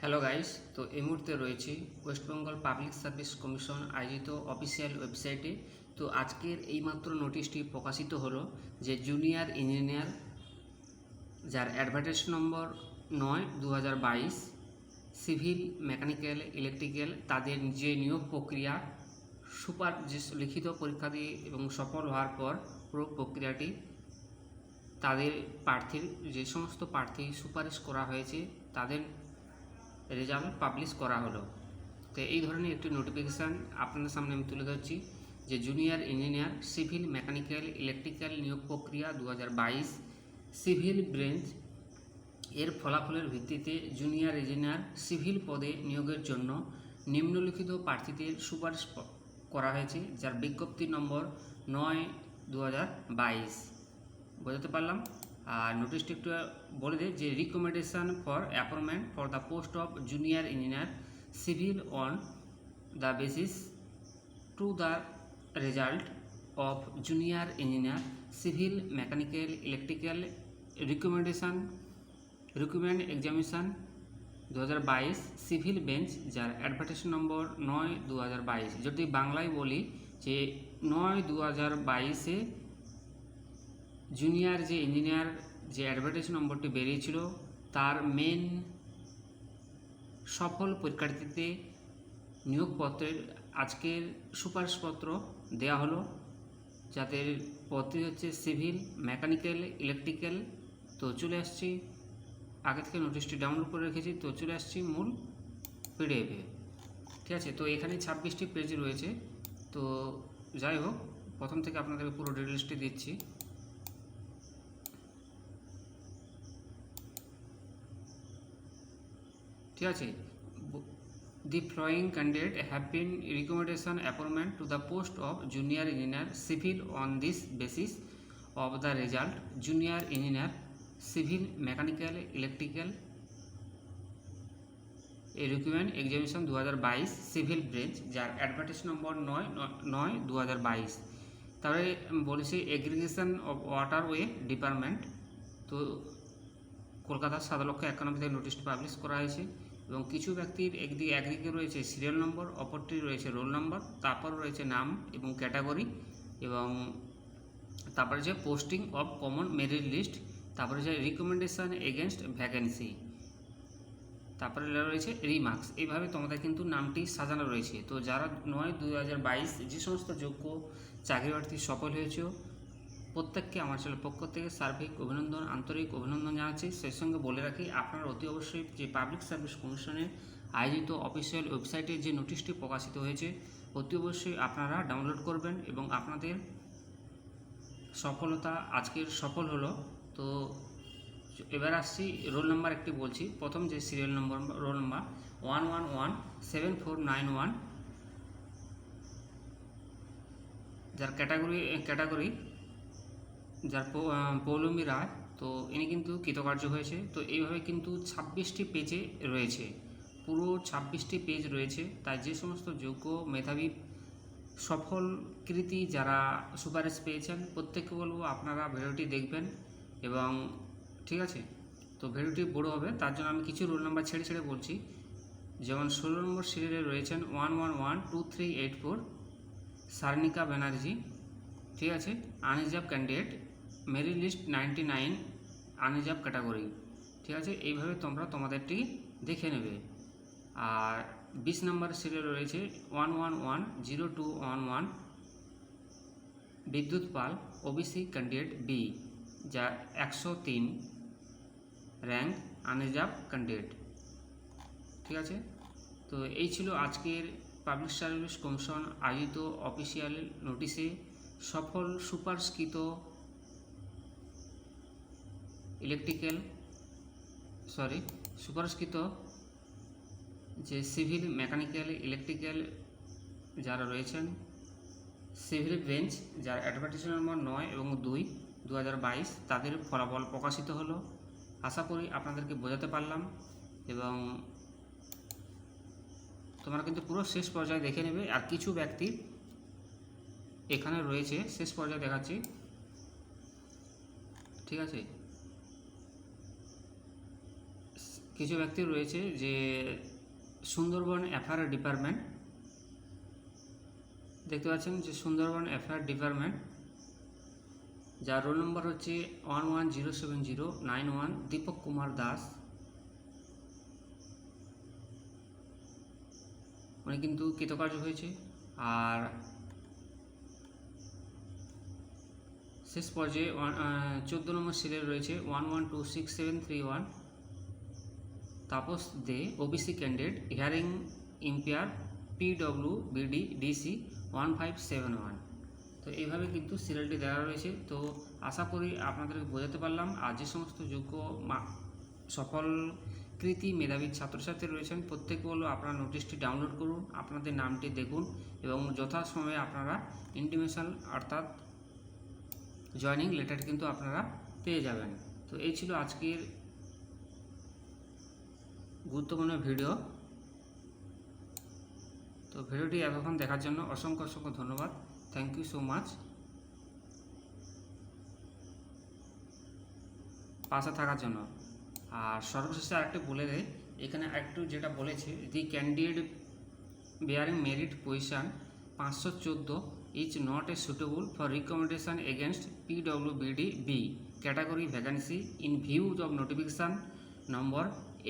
Hello guys তো এই মুহূর্তে রয়েছি West Bengal Public Service Commission আয়োজিত অফিসিয়াল ওয়েবসাইটে তো আজকের এইমাত্র নোটিশটি প্রকাশিত হলো যে জুনিয়র ইঞ্জিনিয়ার যার অ্যাডভার্টাইজ নম্বর নয় দু সিভিল মেকানিক্যাল ইলেকট্রিক্যাল তাদের যে নিয়োগ প্রক্রিয়া, সুপার যে লিখিত পরীক্ষা দিয়ে এবং সফল হওয়ার পর পুরো প্রক্রিয়াটি তাদের প্রার্থীর যে সমস্ত প্রার্থী সুপারিশ করা হয়েছে তাদের রেজাল্ট পাবলিশ করা হলো। তো এই ধরনের একটি নোটিফিকেশান আপনাদের সামনে আমি তুলে ধরছি যে junior engineer civil mechanical electrical নিয়োগ প্রক্রিয়া দু হাজার বাইশ সিভিল ব্রেঞ্চ এর ফলাফলের ভিত্তিতে জুনিয়র ইঞ্জিনিয়ার সিভিল পদে নিয়োগের জন্য নিম্নলিখিত প্রার্থীদের সুপারিশ করা হয়েছে, যার বিজ্ঞপ্তি নম্বর নয় দু হাজার বাইশ। বোঝাতে পারলাম? আর নোটিশটি একটু বলে দিই যে recommendation for appointment for the post of junior engineer civil on the basis to the result of junior engineer civil mechanical electrical recommendation recruitment examination দু হাজার বাইশ সিভিল বেঞ্চ যার অ্যাডভার্টাইজ নম্বর নয় দু হাজার বাইশ। যদি বাংলায় বলি যে নয় দু হাজার বাইশে জুনিয়র যে ইঞ্জিনিয়ার যে অ্যাডভার্টাইজ নম্বরটি বেরিয়েছিল, তার মেন সফল পরীক্ষার্থীতে নিয়োগপত্রের আজকের সুপারিশপত্র দেওয়া হলো যাদের পদটি হচ্ছে সিভিল মেকানিক্যাল ইলেকট্রিক্যাল তো চলে আসছি, আগে থেকে নোটিশটি ডাউনলোড করে রেখেছি, তো চলে আসছি মূল পিডিএফে ঠিক আছে, তো এখানে ছাব্বিশটি পেজ রয়েছে। তো যাই হোক, প্রথম থেকে আপনাদেরকে পুরো ডিটেলসটি দিচ্ছি। ঠিক আছে? The flowing candidate have been recommendation appointment to the post of junior engineer civil on this basis of the result junior engineer civil mechanical electrical recruitment examination দু হাজার বাইশ সিভিল ব্রেঞ্চ যার অ্যাডভার্টাইজ নম্বর নয় নয় দু হাজার বাইশ তারপরে বলেছি এগ্রিগেশন অফ ওয়াটারওয়ে ডিপার্টমেন্ট তো কলকাতার সাত লক্ষ একানব্বই থেকে নোটিশটি পাবলিশ করা হয়েছে। এবং কিছু ব্যক্তির একদিকে একদিকে রয়েছে সিরিয়াল নম্বর অপরটি রয়েছে রোল নম্বর তারপর রয়েছে নাম এবং ক্যাটাগরি এবং তারপরে যে posting of common merit list তারপরে যে রিকমেন্ডেশন এগেনস্ট ভ্যাকেন্সি তারপরে রয়েছে রিমার্কস এইভাবে তোমাদের কিন্তু নামটি সাজানো রয়েছে। তো যারা নয় দু যে সমস্ত যোগ্য চাকরি প্রার্থী সফল হয়েছে প্রত্যেককে আমার চ্যানেল পক্ষ থেকে সার্বিক অভিনন্দন, আন্তরিক অভিনন্দন জানাচ্ছি। সেই সঙ্গে বলে রাখি, আপনারা অতি অবশ্যই যে পাবলিক সার্ভিস কমিশনের আয়োজিত অফিসিয়াল ওয়েবসাইটে যে নোটিশটি প্রকাশিত হয়েছে, অতি অবশ্যই আপনারা ডাউনলোড করবেন এবং আপনাদের সফলতা আজকের সফল হলো। তো এবার আসছি রোল নাম্বার একটি বলছি। প্রথম যে serial number roll number one one one seven four nine one যার ক্যাটাগরি ক্যাটাগরি যার পৌলমী রায়, তো ইনি কিন্তু কৃতকার্য হয়েছে। তো এইভাবে কিন্তু ছাব্বিশটি পেজে রয়েছে। পুরো ছাব্বিশটি পেজ রয়েছে। তাই যে সমস্ত যোগ্য মেধাবী সফল কৃতি যারা সুপারিশ পেয়েছেন, প্রত্যেককে বলব আপনারা ভিডিওটি দেখবেন এবং ঠিক আছে? তো ভিডিওটি বড় হবে, তার জন্য আমি কিছু রোল নাম্বার ছেড়ে ছেড়ে বলছি। যেমন ষোলো নম্বর সিরিয়ালে রয়েছেন one one one two three eight four Sarnika Banerjee, ঠিক আছে? Unreserved candidate merit list ninety nine unreserved category, ঠিক আছে? এইভাবে তোমরা তোমাদেরটি দেখে নেবে। আর বিশ নম্বর সিরিয়াল রয়েছে one one one zero two one one Bidyut Pal OBC candidate B যা একশো তিন র্যাঙ্ক আনরিজার্ভ ক্যান্ডিডেট ঠিক আছে? তো এই ছিল আজকের পাবলিক সার্ভিস কমিশন আয়োজিত অফিসিয়াল নোটিশে সফল সুপারস্কৃত ইলেকট্রিক্যাল সরি সুপারস্কৃত যে সিভিল মেকানিক্যাল ইলেকট্রিক্যাল যারা রয়েছেন সিভিল বেঞ্চ যার অ্যাডভার্টাইজ নম্বর নয় এবং দুই দু তাদের ফলাফল প্রকাশিত হলো। আশা করি আপনাদেরকে বোঝাতে পারলাম এবং তোমরা কিন্তু পুরো শেষ পর্যায়ে দেখে নেবে। আর কিছু ব্যক্তি এখানে রয়েছে, শেষ পর্যায়ে দেখাচ্ছি। ঠিক আছে? কিছু ব্যক্তি রয়েছে যে সুন্দরবন এফআইআর ডিপার্টমেন্ট, দেখতে পাচ্ছেন যে সুন্দরবন এফআইআর ডিপার্টমেন্ট, যার রোল নম্বর হচ্ছে one one zero seven zero nine one Dipak Kumar Das. উনি কিন্তু কৃতকার্য হয়েছে। আর শেষ পর্যায়ে ওয়ান চোদ্দ নম্বর সিলে রয়েছে one one two six seven three one. Tapas De OBC candidate hearing impaired PW BD DC one five seven one তো এইভাবে কিন্তু সিরিয়ালটি দেওয়া রয়েছে। তো আশা করি আপনাদেরকে বোঝাতে পারলাম। আর যে সমস্ত যোগ্য সফল কৃতি মেধাবী ছাত্রছাত্রী রয়েছেন প্রত্যেকে বলব আপনারা নোটিশটি ডাউনলোড করুন, আপনাদের নামটি দেখুন এবং যথাসময়ে আপনারা ইন্টিমেশন অর্থাৎ জয়নিং লেটার কিন্তু আপনারা পেয়ে যাবেন। তো এই ছিল আজকের গুরুত্বপূর্ণ ভিডিও। তো ভিডিওটি এতক্ষণ দেখার জন্য অসংখ্য অসংখ্য ধন্যবাদ। থ্যাংক ইউ সো মাচ পাশে থাকার জন্য। আর সর্বশেষে আরেকটি বলে দেয় এখানে একটু যেটা বলেছে the candidate bearing merit position পাঁচশো চোদ্দ is not a suitable for recommendation against PWBD B category vacancy in views of notification number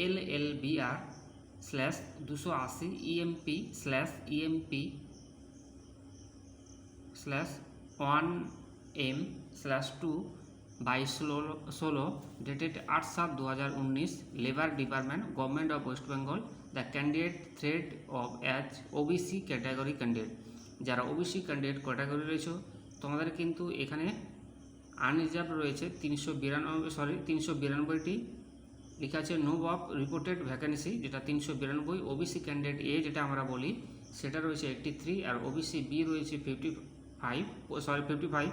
L L B R slash দুশো আশি EMP slash EMP slash one M slash two ষোলো ষোলো dated আট সাত দু হাজার উনিশ labour department government of West Bengal the candidate treated of as OBC category candidate যারা ওবিসি ক্যান্ডিডেট ক্যাটাগরি রয়েছে, তোমাদের কিন্তু এখানে আনরিজার্ভ রয়েছে তিনশো বিরানব্বই সরি তিনশো বিরানব্বইটি লেখা আছে নো অফ রিপোর্টেড ভ্যাকেন্সি, যেটা তিনশো বিরানব্বই। ওবিসি ক্যান্ডিডেট এ যেটা আমরা বলি, সেটা রয়েছে এইট্টি থ্রি আর ওবিসি বি রয়েছে fifty five sorry fifty five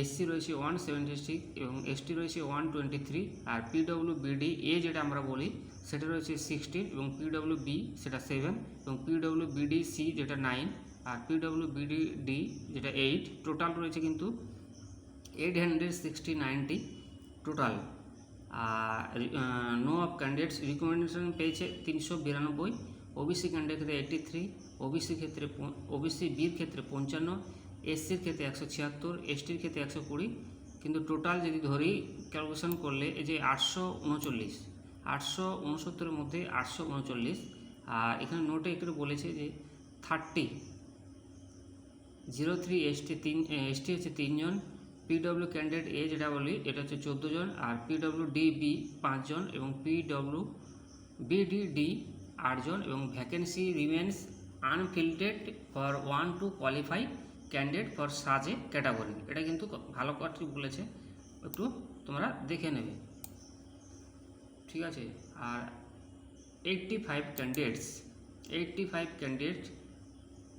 SC রয়েছে ওয়ান সেভেন্টি সিক্স এবং এসটি রয়েছে ওয়ান টোয়েন্টি থ্রি আর পিডব্লিউ বিডি এ যেটা আমরা বলি, সেটা রয়েছে সিক্সটিন এবং পিডব্লিউ বি সেটা সেভেন এবং পিডব্লিউ বিডি সি যেটা নাইন আর পিডব্লিউ বিডি ডি যেটা এইট টোটাল রয়েছে কিন্তু eight hundred sixty ninety total no of candidates recommendation পেয়েছে তিনশো বিরানব্বই ওবিসি ক্যান্ডিডেট ক্ষেত্রে থ্রি ওবিসি ক্ষেত্রে ওবিসি বির ক্ষেত্রে পঞ্চান্ন এসসির ক্ষেত্রে একশো ছিয়াত্তর এসটির ক্ষেত্রে একশো কুড়ি। কিন্তু টোটাল যদি ধরি ক্যালকুলেশন করলে এই যে আটশো উনচল্লিশ, আটশো উনসত্তরের মধ্যে আটশো উনচল্লিশ, আর এখানে নোটে একটু বলেছে যে থার্টি জিরো থ্রি এসটি তিন এসটি হচ্ছে তিনজন পিডব্লিউ ক্যান্ডিডেট এ যেটা বলি, এটা হচ্ছে চোদ্দ জন, আর পিডব্লিউ ডি বি পাঁচজন এবং পিডব্লিউ বিডি ডি আটজন এবং vacancy remains unfilled for want of qualify candidate for সাজে ক্যাটাগরি এটা কিন্তু ভালো কথা বলেছে। একটু তোমরা দেখে নেবে। ঠিক আছে? আর eighty five candidates eighty five candidate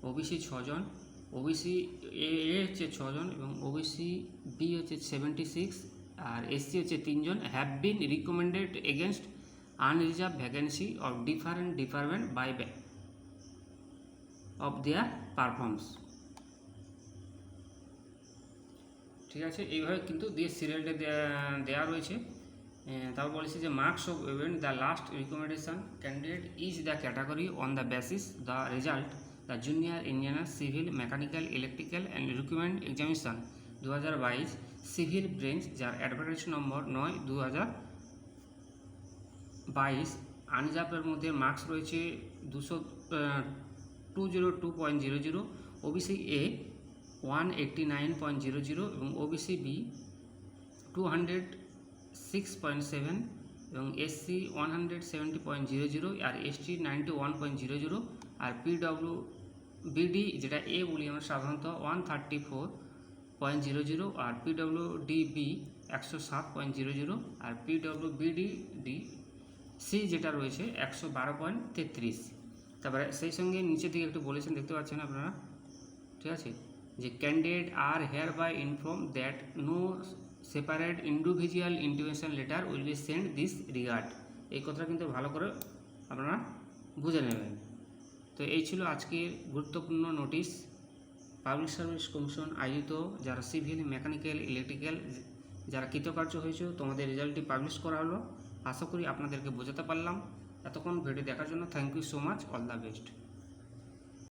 OBC ছজন ওবিসি এ হচ্ছে ছজন এবং ওবিসি বি হচ্ছে সেভেন্টি সিক্স আর এসসি হচ্ছে তিনজন have been recommended against unreserved vacancy of different department by back of their performance ঠিক আছে, এইভাবে কিন্তু দিয়ে সিরিয়ালটা দেওয়া রয়েছে। তারপর বলেছে যে marks of event the last recommendation candidate is the category on the basis the result the junior engineer civil, mechanical, electrical and recruitment examination দু হাজার বাইশ, সিভিল ব্রেঞ্চ, যার অ্যাডভার্টাইজ নম্বর নয় দু হাজার বাইশ। আনজাপের মধ্যে মার্কস রয়েছে দুশো two zero two point zero zero, OBC A one eighty nine point zero zero এবং OBC B two hundred six point seven এবং SC one hundred seventy point zero zero আর ST ninety one point zero zero আর PW BD যেটা এ বলি আমরা সাধারণত one thirty four point zero zero আর PW DB একশো সাত point zero zero আর PW BD D C যেটা রয়েছে একশো বারো পয়েন্ট তেত্রিশ তারপরে সেই সঙ্গে নিচের দিকে একটু বলেছেন, দেখতে পাচ্ছেন আপনারা? ঠিক আছে? যে candidate are hereby inform that no separate individual intimation letter will be send this regard এই কথাটা কিন্তু ভালো করে আপনারা বুঝে নেবেন। তো এই ছিল আজকের গুরুত্বপূর্ণ নোটিশ। পাবলিক সার্ভিস কমিশন আয়োজিত, যারা সিভিল, মেকানিক্যাল, ইলেকট্রিক্যাল, যারা কৃতকার্য হয়েছে, তোমাদের রেজাল্টটি পাবলিশ করা হলো। আশা করি আপনাদেরকে বোঝাতে পারলাম। এতক্ষণ ভিডিও দেখার জন্য thank you so much all the best